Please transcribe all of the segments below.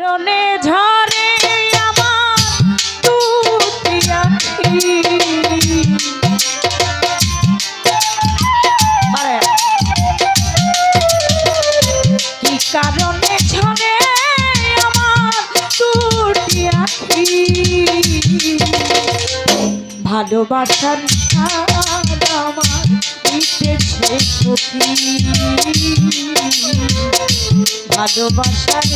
চরণে ঝরে আমার দুটিয়া কি কারণে ঝরে আমার দুটিয়া ভালোবাসার আমার দিতেছে সখী। ভালোবাসার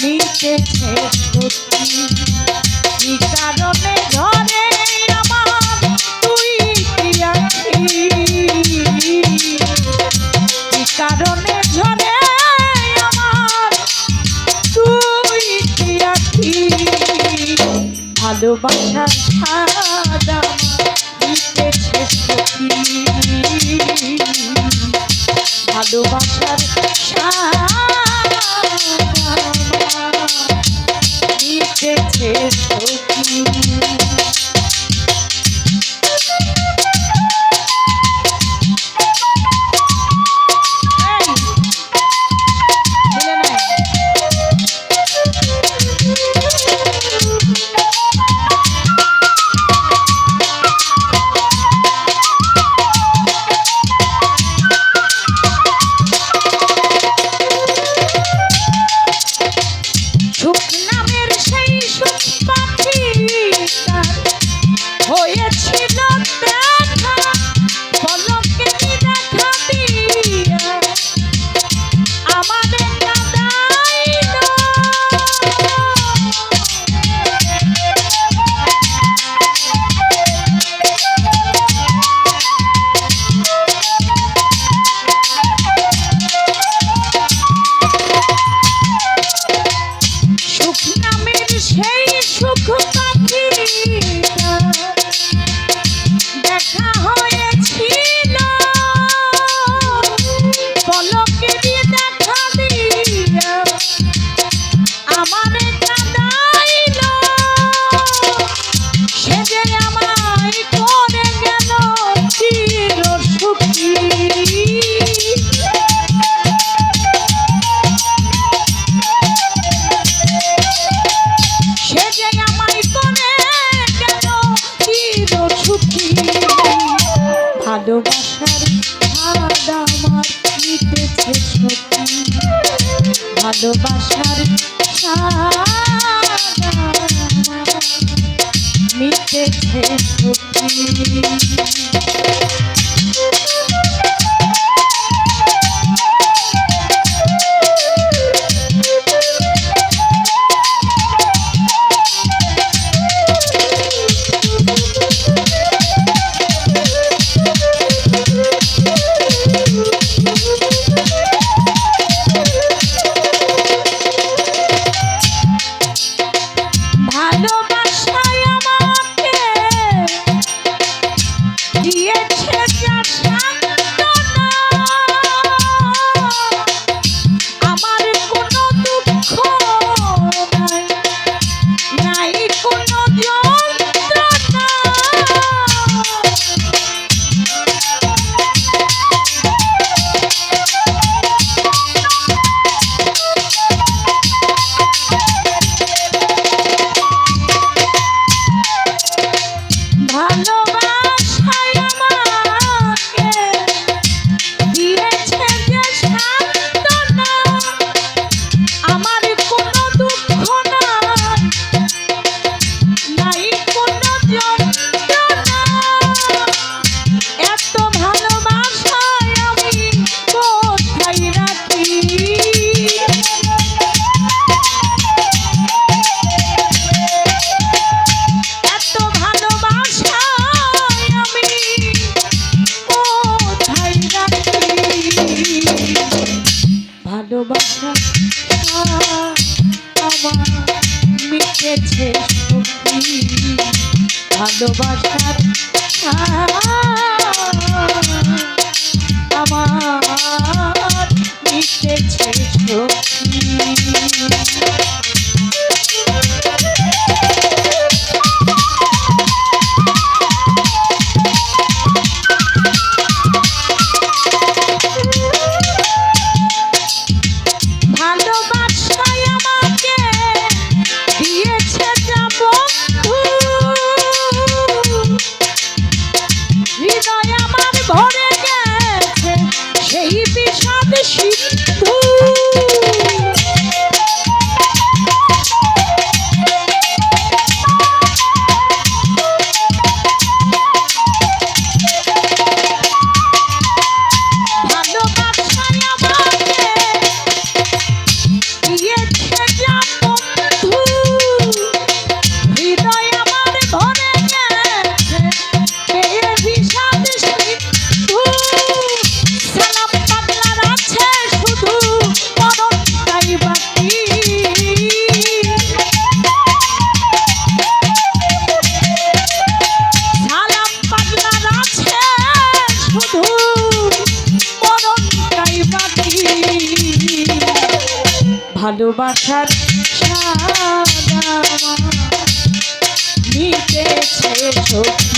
মিটেছে কি কারণে ধরে তুই কি কারণে ঝরে তুই কি ভালোবাসা ভালোবাসার মিটেছে দিয়েছে ভালোবাসার আমার দিতেছে সখী। wishy. ভালোবাসার সাদা। মিটেছে